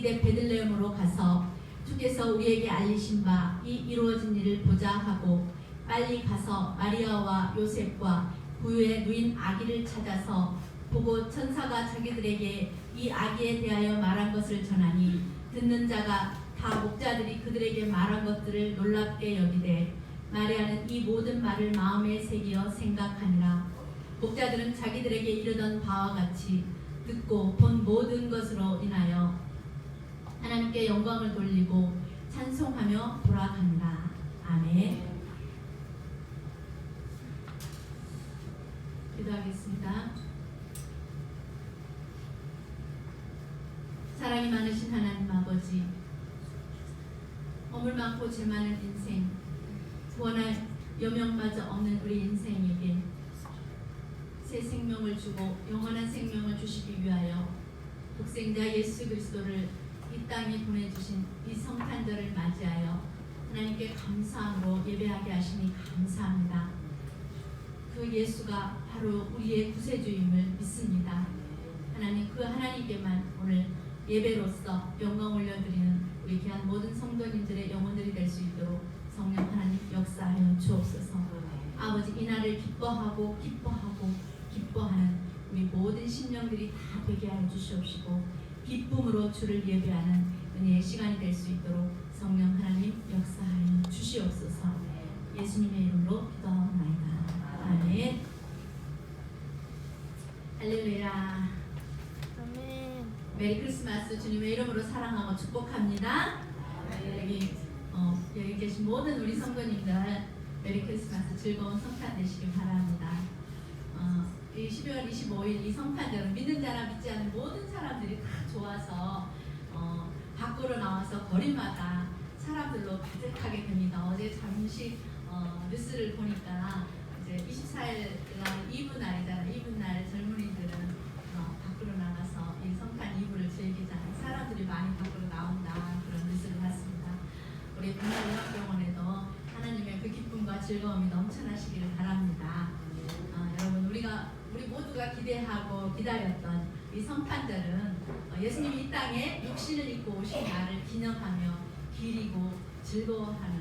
이대 베들레헴으로 가서 주께서 우리에게 알리신 바 이 이루어진 일을 보자 하고 빨리 가서 마리아와 요셉과 부유의 누인 아기를 찾아서 보고 천사가 자기들에게 이 아기에 대하여 말한 것을 전하니 듣는 자가 다 목자들이 그들에게 말한 것들을 놀랍게 여기되 마리아는 이 모든 말을 마음에 새기어 생각하니라. 목자들은 자기들에게 이르던 바와 같이 듣고 본 모든 것으로 인하여 하나님께 영광을 돌리고 찬송하며 돌아간다. 아멘. 기도하겠습니다. 사랑이 많으신 하나님 아버지, 어물 많고 죄 많은 인생, 구원할 여명마저 없는 우리 인생에게 새 생명을 주고 영원한 생명을 주시기 위하여 독생자 예수 그리스도를 이 땅에 보내주신 이 성탄절을 맞이하여 하나님께 감사함으로 예배하게 하시니 감사합니다. 그 예수가 바로 우리의 구세주임을 믿습니다. 하나님 그 하나님께만 오늘 예배로서 영광 올려드리는 우리 귀한 모든 성도님들의 영혼들이 될 수 있도록 성령 하나님 역사하여 주옵소서. 아버지 이날을 기뻐하고 기뻐하고 기뻐하는 우리 모든 심령들이 다 되게 하여 주시옵시고 기쁨으로 주를 예배하는 은혜의 시간이 될 수 있도록 성령 하나님 역사하여 주시옵소서. 예수님의 이름으로 기도하옵나이다. 아멘. 할렐루야. 아멘. 메리 크리스마스 주님의 이름으로 사랑하고 축복합니다. 여기 어, 여기 계신 모든 우리 성도님들 메리 크리스마스 즐거운 성탄 되시길 바랍니다. 어, 이 12월 25일 이 성탄절은 믿는 자나 믿지 않는 모든 사람들이 다 좋아서 어, 밖으로 나와서 거리마다 사람들로 가득하게 됩니다. 어제 잠시 어, 뉴스를 보니까 이제 24일 날 이브 날이잖아요. 이브 날 젊은이들은 어, 밖으로 나가서 이 성탄 이브를 즐기잖아요. 사람들이 많이 밖으로 나온다 그런 뉴스를 봤습니다. 우리 분당의학병원에도 하나님의 그 기쁨과 즐거움이 넘쳐나시기를 바랍니다. 우리 모두가 기대하고 기다렸던 이 성탄절은 어, 예수님이 이 땅에 육신을 입고 오신 날을 기념하며 기리고 즐거워하는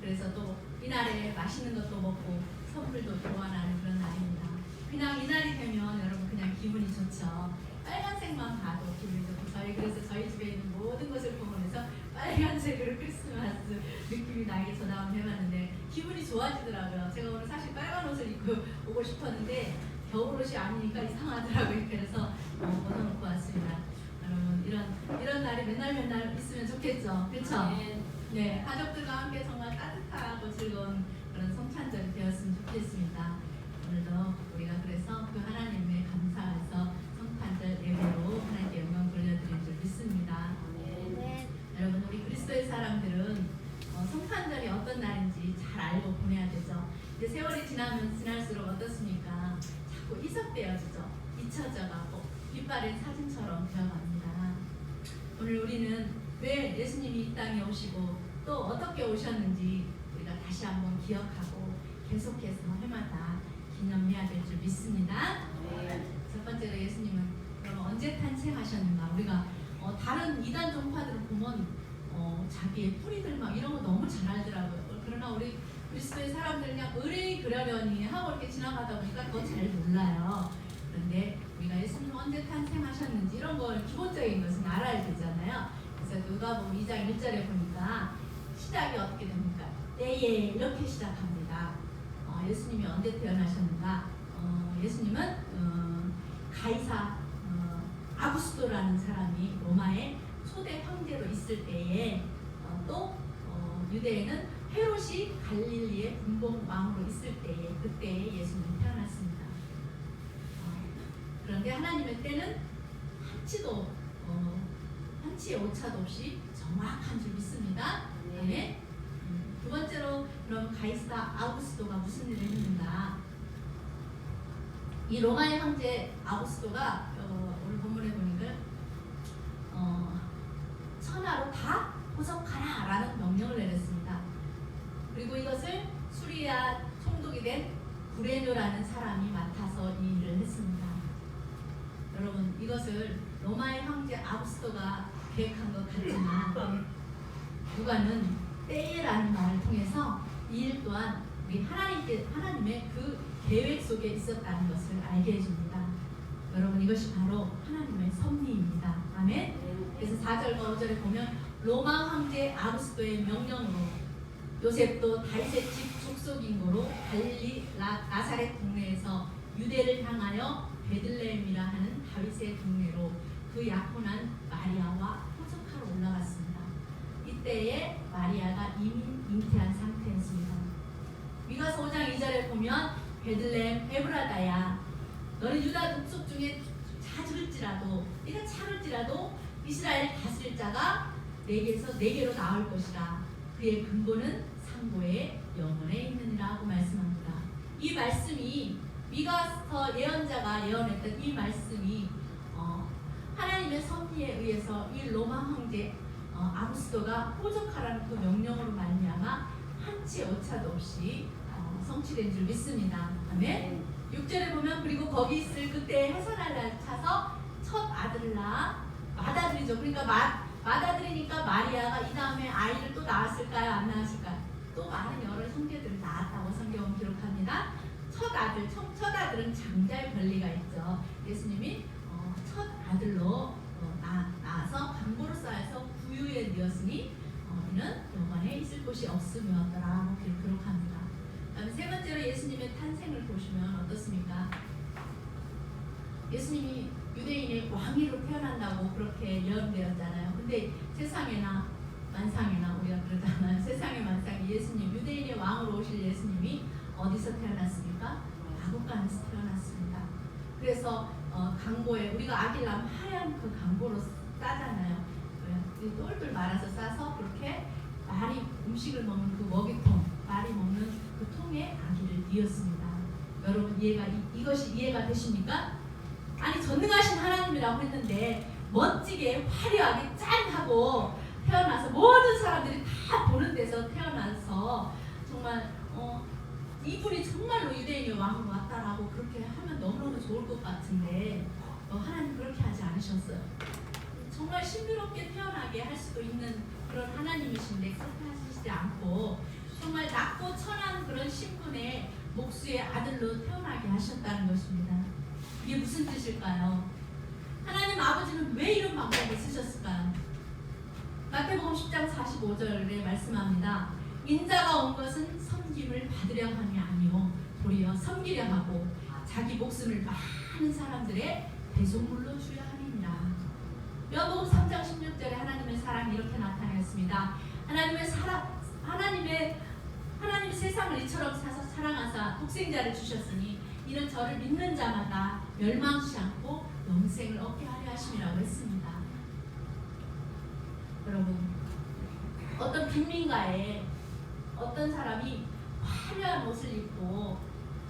그래서 또 이날에 맛있는 것도 먹고 선물도 교환하는 그런 날입니다. 그냥 이날이 되면 여러분 그냥 기분이 좋죠. 빨간색만 봐도 기분이 좋고 저희 그래서 저희 집에 있는 모든 것을 보면서 빨간색으로 크리스마스 느낌이 나게 전화 한번 해봤는데 기분이 좋아지더라고요. 제가 오늘 사실 빨간 옷을 입고 오고 싶었는데 겨울 옷이 아니니까 이상하더라고요. 그래서 어, 벗어놓고 왔습니다. 여러분 이런 이런 날이 맨날 맨날 있으면 좋겠죠. 그렇죠? 네, 가족들과 함께 정말 따뜻하고 즐거운 그런 성탄절이 되었으면 좋겠습니다. 오늘도 우리가 그래서 그 하나님의 감사해서 성탄절 예배로 하나님께 영광 돌려드릴 줄 믿습니다. 아멘. 여러분 우리 그리스도의 사람들은 어, 성탄절이 어떤 날인지 잘 알고 보내야 되죠. 이제 세월이 지나면 지날수록 어떻습니까? 자꾸 이석되어지죠. 잊혀져가고 빛바랜 사진처럼 되어갑니다. 오늘 우리는 왜 예수님이 이 땅에 오시고 또 어떻게 오셨는지 우리가 다시 한번 기억하고 계속해서 해마다 기념해야 될 줄 믿습니다. 첫 번째로 예수님은 그럼 언제 탄생하셨는가? 우리가 어, 다른 이단 종파들을 보면 어, 자기의 뿌리들 막 이런 거 너무 잘 알더라고요. 그러나 우리 그리스도의 사람들 그냥 의뢰 그러려니 하고 이렇게 지나가다 보니까 더 잘 몰라요. 그런데 우리가 예수님 언제 탄생하셨는지 이런 걸 기본적인 것은 알아야 되잖아요. 그래서 누가복음 2장 1절에 보니까 시작이 어떻게 됩니까? 때에 이렇게 시작합니다. 어, 예수님이 언제 태어나셨는가? 어, 예수님은 어, 가이사 어, 아구스토라는 사람이 로마의 초대 황제로 있을 때에 어, 또 어, 유대에는 헤롯이 갈릴리의 분봉 왕으로 있을 때에 그때에 예수님이 태어났습니다. 어, 그런데 하나님의 때는 한치도 어, 한치의 오차도 없이 정확한 줄 믿습니다. 네. 음, 두 번째로 그럼 가이사 아우구스토가 무슨 일을 했는가? 이 로마의 황제 아우구스토가 어, 오늘 본문에 보니까 어, 천하로 다 포석하라라는 명령을 내렸습니다. 그리고 이것을 수리아 총독이 된 구레뇨라는 사람이 맡아서 이 일을 했습니다. 여러분 이것을 로마의 황제 아우구스토가 계획한 것 같지만 누가는 때라는 말을 통해서 이 일 또한 우리 하나님께 하나님의 그 계획 속에 있었다는 것을 알게 해줍니다. 여러분 이것이 바로 하나님의 섭리입니다. 아멘. 그래서 4절과 5절에 보면 로마 황제 아구스토의 명령으로 요셉도 다윗의 집 족속인 거로 갈릴리 라, 나사렛 동네에서 유대를 향하여 베들레헴이라 하는 다윗의 동네로 그 약혼한 마리아와 호적하러 올라갔습니다. 이때에 마리아가 이미 잉태한 상태였습니다. 미가서 5장 2절에 보면 베들레헴 에브라다야 너는 유다 족속 중에 작을지라도 네가 작을지라도 이스라엘 다스릴 자가 내게서 내게로 나올 것이라 그의 근본은 상고의 영혼에 있느니라 고 말씀합니다. 이 말씀이 미가서 예언자가 예언했던 이 말씀이 어, 하나님의 섭리에 의해서 이 로마 황제 어, 아구스도가 호적하라는 그 명령으로 말미암아 한치 오차도 없이 어, 성취된 줄 믿습니다. 아멘. 6절에 보면 그리고 거기 있을 그때 해산할 날 차서 첫 아들을 낳아 맏아들이죠. 그러니까 맏, 맏아들이니까 마리아가 이 다음에 아이를 또 낳았을까요? 안 낳았을까요? 또 많은 여러 형제들을 낳았다고 성경은 기록합니다. 첫 아들, 첫, 첫 아들은 장자의 권리가 있죠. 예수님이 어, 첫 아들로 어, 낳, 낳아서 강보로 쌓여서 부유에 되었으니 어, 영원에 있을 곳이 없음이었더라고 기- 기록합니다. 그다음에 세 번째로 예수님의 탄생을 보시면 어떻습니까? 예수님이 유대인의 왕위로 태어난다고 그렇게 예언되었잖아요. 근데 세상에나 만상에나 우리가 그러잖아요. 세상의 만상에 예수님 유대인의 왕으로 오실 예수님이 어디서 태어났습니까? 마국간에서 태어났습니다. 그래서 어, 강보에 우리가 낳으면 하얀 그 강보로 싸잖아요. 왜? 똘똘 말아서 싸서 그렇게 말이 음식을 먹는 그 먹이통, 말이 먹는 그 통에 아기를 뉘었습니다. 여러분 이해가 이, 이것이 이해가 되십니까? 아니 전능하신 하나님이라고 했는데 멋지게 화려하게 짠하고 태어나서 모든 사람들이 다 보는 데서 태어나서 정말 어, 이분이 정말로 유대인의 왕으로 왔다라고 그렇게 하면 너무너무 좋을 것 같은데 어, 하나님 그렇게 하지 않으셨어요. 정말 신비롭게 태어나게 할 수도 있는 그런 하나님이신데 그렇게 하시지 않고 정말 낮고 천한 그런 신분의 목수의 아들로 태어나게 하셨다는 것입니다. 이게 무슨 뜻일까요? 하나님 아버지는 왜 이런 방법을 쓰셨을까요? 마태복음 10장 45절에 말씀합니다. 인자가 온 것은 섬김을 받으려 함이 아니요 도리어 섬기려 하고 자기 목숨을 많은 사람들의 배송물로 주려 함이니라. 요한복음 3장 16절에 하나님의 사랑이 이렇게 나타났습니다. 하나님의 사랑 하나님의 하나님 세상을 이처럼 사서 사랑하사 독생자를 주셨으니 이는 저를 믿는 자마다 멸망치 않고 영생을 얻게 하려 하심이라고 했습니다. 여러분 어떤 빈민가에 어떤 사람이 화려한 옷을 입고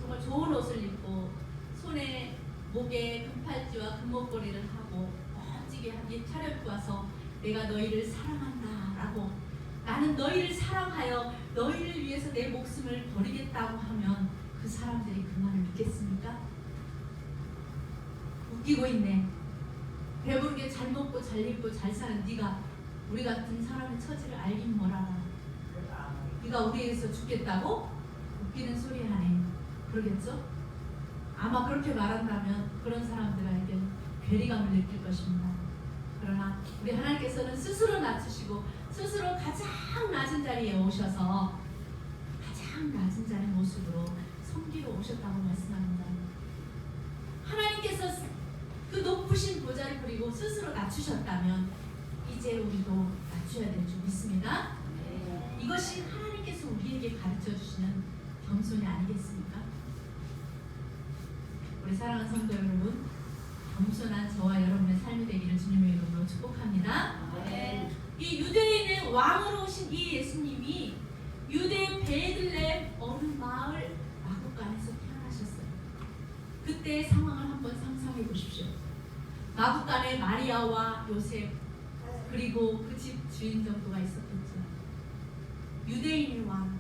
정말 좋은 옷을 입고 손에 목에 금팔찌와 금목걸이를 멋지게 하게 차려입고 와서 내가 너희를 사랑한다 라고 나는 너희를 사랑하여 너희를 위해서 내 목숨을 버리겠다고 하면 그 사람들이 그 말을 믿겠습니까? 웃기고 있네. 배부르게 잘 먹고 잘 입고 잘 사는 네가 우리 같은 사람의 처지를 알긴 뭐라나. 네가 우리에게서 죽겠다고? 웃기는 소리 하네. 그러겠죠? 아마 그렇게 말한다면 그런 사람들에게 괴리감을 느낄 것입니다. 그러나 우리 하나님께서는 스스로 낮추시고 스스로 가장 낮은 자리에 오셔서 가장 낮은 자의 모습으로 섬기러 오셨다고 말씀합니다. 하나님께서 그 높으신 보좌를 버리고 스스로 낮추셨다면 이제 우리도 낮춰야 될 줄 믿습니다. 이것이 하나님께서 우리에게 가르쳐 주시는 겸손이 아니겠습니까? 우리 사랑하는 성도 여러분, 겸손한 저와 여러분의 삶이 되기를 주님의 이름으로 축복합니다. 이 유대인의 왕으로 오신 이 예수님이 유대 베들레헴 어느 마을 마국간에서 태어나셨어요. 그때의 상황을 한번 상상해 보십시오. 마국간에 마리아와 요셉 그리고 그 집 주인 정도가 있었겠죠. 유대인의 왕,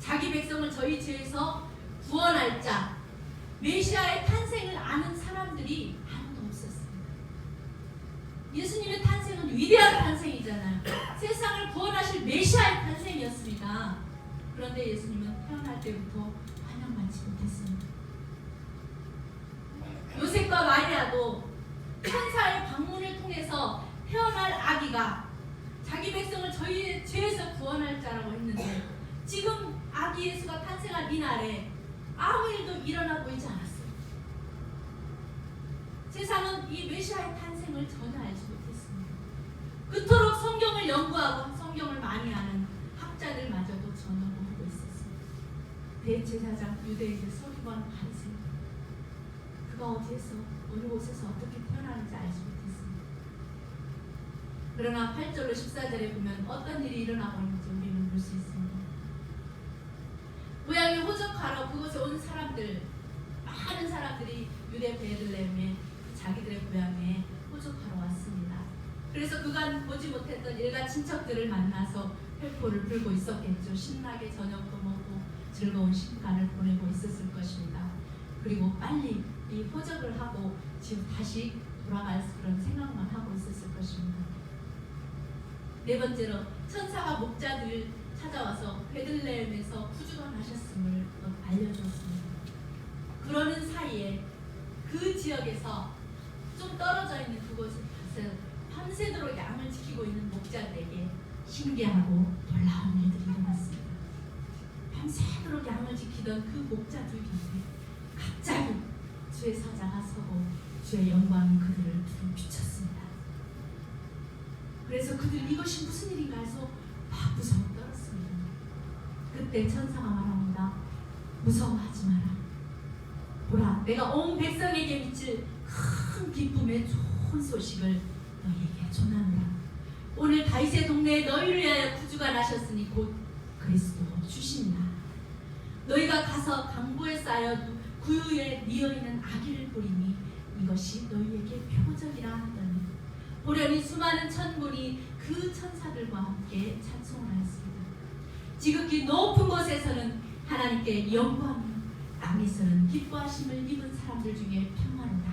자기 백성을 저희 죄에서 구원할 자, 메시아의 탄생을 아는 사람들이 아무도 없었습니다. 예수님의 탄생을 위대한 탄생이잖아요. 세상을 구원하실 메시아의 탄생이었습니다. 그런데 예수님은 태어날 때부터 환영받지 못했습니다. 요셉과 마리아도 천사의 방문을 통해서 태어날 아기가 자기 백성을 저희의 죄에서 구원할 자라고 했는데 지금 아기 예수가 탄생한 이날에 아무 일도 일어나 보이지 않았어요. 세상은 이 메시아의 탄생을 전혀 알지 못했습니다. 그토록 성경을 연구하고 성경을 많이 아는 학자들마저도 전혀 모르고 있었습니다. 대제사장 유대인의 서기관 바리새인 그가 어디에서 어느 곳에서 어떻게 태어나는지 알지 못했습니다. 그러나 8절로 14절에 보면 어떤 일이 일어나고 있는지 우리는 볼 수 있습니다. 고향에 호적하러 그곳에 온 사람들 많은 사람들이 유대 베들레헴에 자기들의 고향에 호적하러 왔습니다. 그래서 그간 보지 못했던 일가 친척들을 만나서 회포를 불고 있었겠죠. 신나게 저녁도 먹고 즐거운 시간을 보내고 있었을 것입니다. 그리고 빨리 이 호적을 하고 지금 다시 돌아갈 그런 생각만 하고 있었을 것입니다. 네 번째로 천사가 목자들을 찾아와서 베들레헴에서 구주가 나셨음을 알려주었습니다. 그러는 사이에 그 지역에서 좀 떨어져 있는 그곳에 가서 밤새도록 양을 지키고 있는 목자들에게 신기하고 놀라운 일들이 일어났습니다. 밤새도록 양을 지키던 그 목자들 곁에 갑자기 주의 사자가 서고 주의 영광이 그들을 비췄습니다. 그래서 그들 이것이 무슨 일인가 해서 막 무서워 떨었습니다. 그때 천사가 말합니다. 무서워하지 마라. 보라, 내가 온 백성에게 미칠 큰 기쁨의 좋은 소식을 너희에게 전하노라. 오늘 다윗의 동네에 너희를 위하여 구주가 나셨으니 곧 그리스도 주신다. 너희가 가서 강보에 쌓여 구유에 뉘어 있는 아기를 보리니 이것이 너희에게 표적이라 하더니 보려니 수많은 천군이 그 천사들과 함께 찬송을 하였습니다. 지극히 높은 곳에서는 하나님께 영광이 땅에서는 기뻐하심을 입은 사람들 중에 평화로다.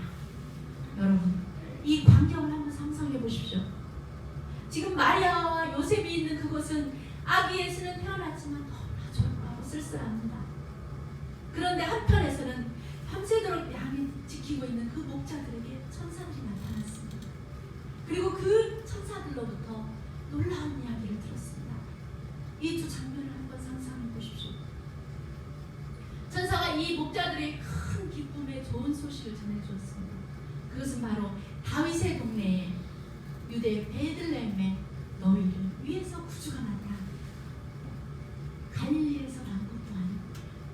여러분 이 광경을 한번 상상해 보십시오. 지금 마리아와 요셉이 있는 그곳은 아기 예수는 태어났지만 너무나 조용하고 쓸쓸합니다. 그런데 한편에서는 밤새도록 양을 지키고 있는 그 목자들에게 천사들이 나타났습니다. 그리고 그 천사들로부터 놀라운 이야기를 들었습니다. 이 두 장면을 한번 상상해 보십시오. 천사가 이 목자들의 큰 기쁨의 좋은 소식을 전해주었습니다. 그것은 바로 다윗의 동네에 유대 베들레헴에 너희를 위해서 구주가 났다. 갈릴리에서 난 것도 아니고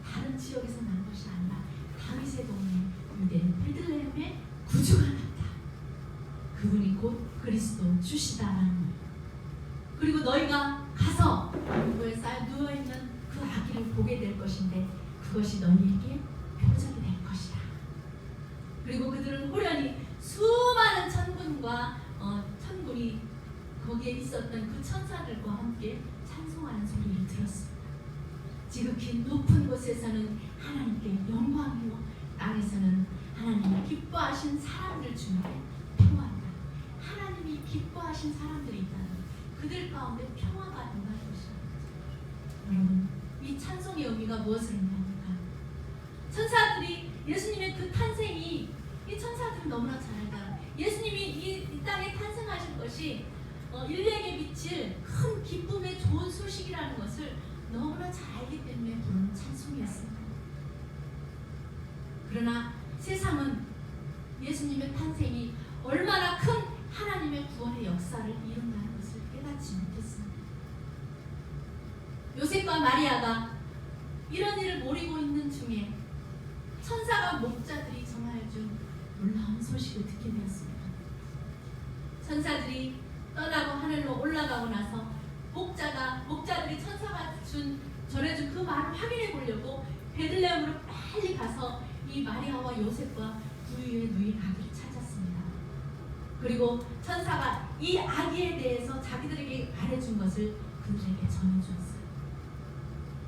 다른 지역에서 난 것이 아니라 다윗의 동네 유대 베들레헴에 구주가 났다. 그분이 곧 그리스도 주시다라는 거예요. 그리고 너희가 가서 그에 쌓여 누워 있는 그 아기를 보게 될 것인데 그것이 너희에게 표적이 될 것이다. 그리고 그들은 호련히 수많은 천군과 어, 천군이 거기에 있었던 그 천사들과 함께 찬송하는 소리를 들었습니다. 지극히 높은 곳에서는 하나님께 영광이요 땅에서는 하나님이 기뻐하신 사람들 중에 평화다. 하나님이 기뻐하신 사람들이 있다는 그들 가운데 평화가 임할 것이다. 여러분 이 찬송의 의미가 무엇을 의미합니까? 천사들이 예수님의 그 탄생이 이 천사들은 너무나 잘 알다. 예수님이 이, 이 땅에 탄생하신 것이 어, 인류에게 미칠 큰 기쁨의 좋은 소식이라는 것을 너무나 잘 알기 때문에 부르는 찬송이었습니다. 그러나 세상은 예수님의 탄생이 얼마나 큰 하나님의 구원의 역사를 이룬다는 것을 깨닫지 못했습니다. 요셉과 마리아가 이런 일을 모르고 있는 중에 천사가 목자들이 전하여 준 놀라운 소식을 듣게 되었습니다. 천사들이 떠나고 하늘로 올라가고 나서 목자가 목자들이 천사가 준 전해준 그 말을 확인해 보려고 베들레헴으로 빨리 가서 이 마리아와 요셉과 구유에 누인 아기를 찾았습니다. 그리고 천사가 이 아기에 대해서 자기들에게 말해준 것을 그들에게 전해주었어요.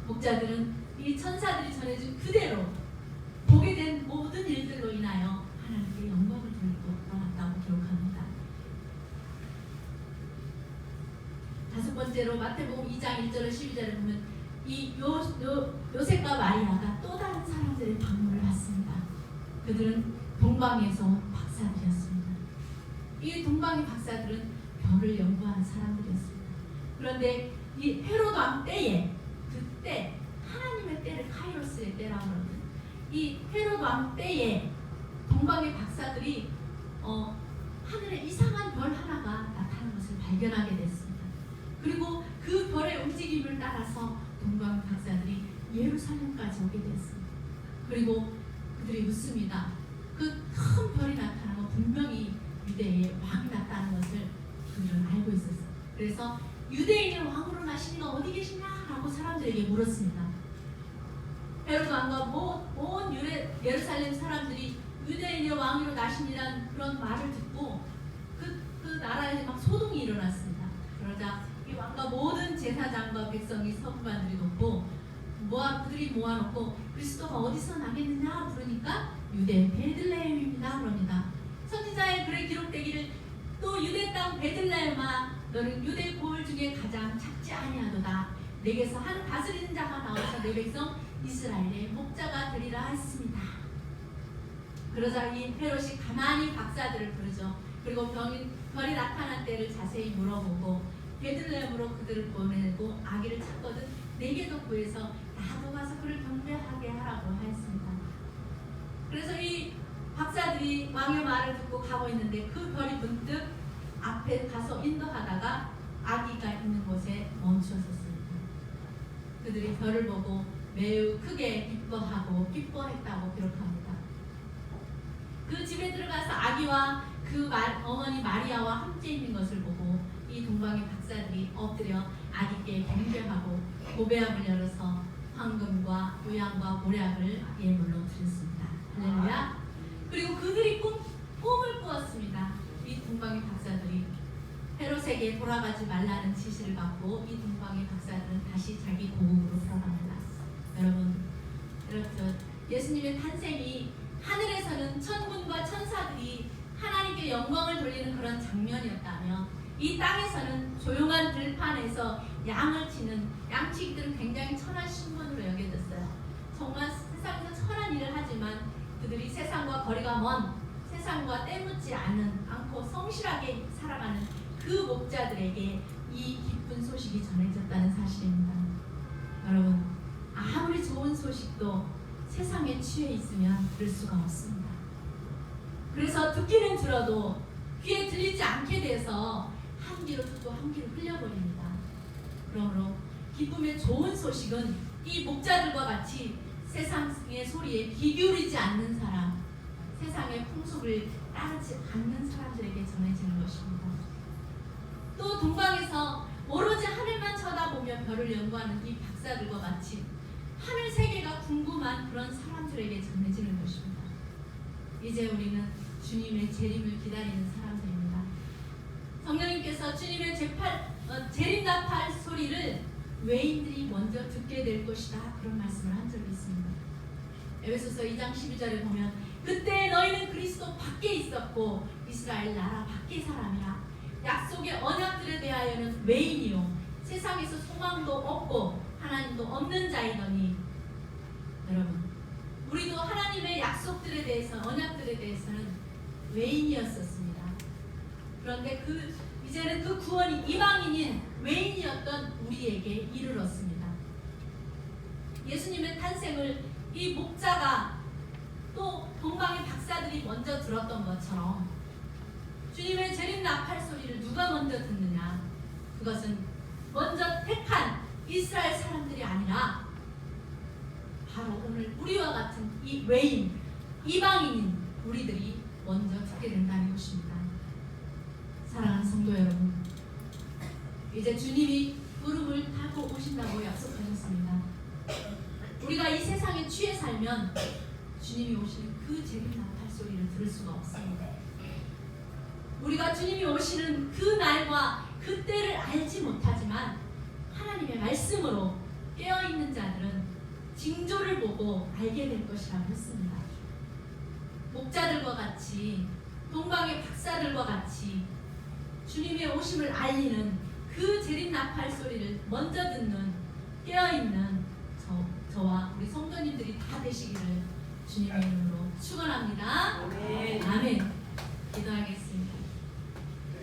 목자들은 이 천사들이 전해준 그대로 보게 된 모든 일들로 인하여 하나님께 영광을 돌리고 떠났다고 기록합니다. 번째로 마태복음 2장 1절에 12절에 보면 이 요, 요, 요셉과 마리아가 또 다른 사람들의 방문을 받습니다. 그들은 동방에서 박사들이었습니다. 이 동방의 박사들은 별을 연구하는 사람들이었습니다. 그런데 이 헤로드 왕 때에 그 때 하나님의 때를 카이로스의 때라고. 이 헤로드 왕 때에 동방의 박사들이 어, 하늘에 이상한 별 하나가 나타나는 것을 발견하게 됐습니다. 그리고 그 별의 움직임을 따라서 동방 박사들이 예루살렘까지 오게 됐습니다. 그리고 그들이 묻습니다. 그 큰 별이 나타나고 분명히 유대의 왕이 나타나는 것을 그들은 알고 있었어요. 그래서 유대인의 왕으로 나신 이가 어디 계시냐 라고 사람들에게 물었습니다. 헤로드 왕과 온, 온 유레, 예루살렘 사람들이 유대인의 왕으로 나신이란 그런 말을 듣고 그, 그 나라에 막 소동이 일어났습니다. 그러자 이 왕과 모든 제사장과 백성이 서부관들이 놓고 모아 그들이 모아놓고 그리스도가 어디서 나겠느냐 부르니까 유대 베들레헴입니다 그럽니다. 선지자의 글에 기록되기를 또 유대 땅 베들레헴아 너는 유대 고을 중에 가장 작지 아니하도다 내게서 한 다스리는 자가 나와서 내 백성 이스라엘의 목자가 되리라 했습니다. 그러자 이 헤롯이 가만히 박사들을 부르죠. 그리고 병이, 별이 나타난 때를 자세히 물어보고 베들레헴으로 그들을 보내고 아기를 찾거든 내게도 구해서 나도 가서 그를 경배하게 하라고 하였습니다. 그래서 이 박사들이 왕의 말을 듣고 가고 있는데 그 별이 문득 앞에 가서 인도하다가 아기가 있는 곳에 멈추었습니다. 그들이 별을 보고 매우 크게 기뻐하고 기뻐했다고 기록합니다. 그 집에 들어가서 아기와 그 말, 어머니 마리아와 함께 있는 것을 보고 이 동방의 박사들이 엎드려 아기께 경배하고 고배합을 열어서 황금과 요양과 모략을 예물로 드렸습니다. 할렐루야. 그리고 그들이 꿈, 꿈을 꾸었습니다. 이 동방의 박사들 이 헤롯에게 돌아가지 말라는 지시를 받고 이 동방의 박사들은 다시 자기 고국으로 돌아갑니다. 여러분, 이렇듯 예수님의 탄생이 하늘에서는 천군과 천사들이 하나님께 영광을 돌리는 그런 장면이었다면 이 땅에서는 조용한 들판에서 양을 치는 양치기들은 굉장히 천한 신분으로 여겨졌어요. 정말 세상에서 천한 일을 하지만 그들이 세상과 거리가 먼 세상과 때묻지 않은 않고 성실하게 살아가는 그 목자들에게 이 기쁜 소식이 전해졌다는 사실입니다. 여러분 아무리 좋은 소식도 세상에 취해 있으면 들을 수가 없습니다. 그래서 듣기는 들어도 귀에 들리지 않게 돼서 한 귀로 듣고 한 귀로 흘려버립니다. 그러므로 기쁨의 좋은 소식은 이 목자들과 같이 세상의 소리에 귀 기울이지 않는 사람, 세상의 풍속을 따르지 않는 사람들에게 전해지는 것입니다. 또 동방에서 오로지 하늘만 쳐다보며 별을 연구하는 이 박사들과 같이 하늘 세계가 궁금한 그런 사람들에게 전해지는 것입니다. 이제 우리는 주님의 재림을 기다리는 사람들입니다. 성령님께서 주님의 재팔, 어, 재림답할 소리를 외인들이 먼저 듣게 될 것이다 그런 말씀을 한 적이 있습니다. 에베소서 2장 12절에 보면 그때 너희는 그리스도 밖에 있었고 이스라엘 나라 밖의 사람이라 약속의 언약들에 대하여는 외인이요 세상에서 소망도 없고 하나님도 없는 자이더니 여러분 우리도 하나님의 약속들에 대해서 언약들에 대해서는 외인이었었습니다. 그런데 그 이제는 그 구원이 이방인인 외인이었던 우리에게 이르렀습니다. 예수님의 탄생을 이 목자가 또 동방의 박사들이 먼저 들었던 것처럼 주님의 재림 나팔 소리를 누가 먼저 듣느냐? 그것은 먼저 택한 이스라엘 사람들이 아니라 바로 오늘 우리와 같은 이 외인, 이방인인 우리들이 먼저 듣게 된다는 것입니다. 사랑하는 성도 여러분, 이제 주님이 구름을 타고 오신다고 약속하셨습니다. 우리가 이 세상에 취해 살면 주님이 오시는 그 재림 나팔 소리를 들을 수가 없습니다. 우리가 주님이 오시는 그 날과 그 때를 알지 못하지만 하나님의 말씀으로 깨어 있는 자들은 징조를 보고 알게 될 것이라고 했습니다. 목자들과 같이 동방의 박사들과 같이 주님의 오심을 알리는 그 재림 나팔 소리를 먼저 듣는 깨어있는 저, 저와 우리 성도님들이 다 되시기를 주님의 이름으로 축원합니다. 아멘. 아멘.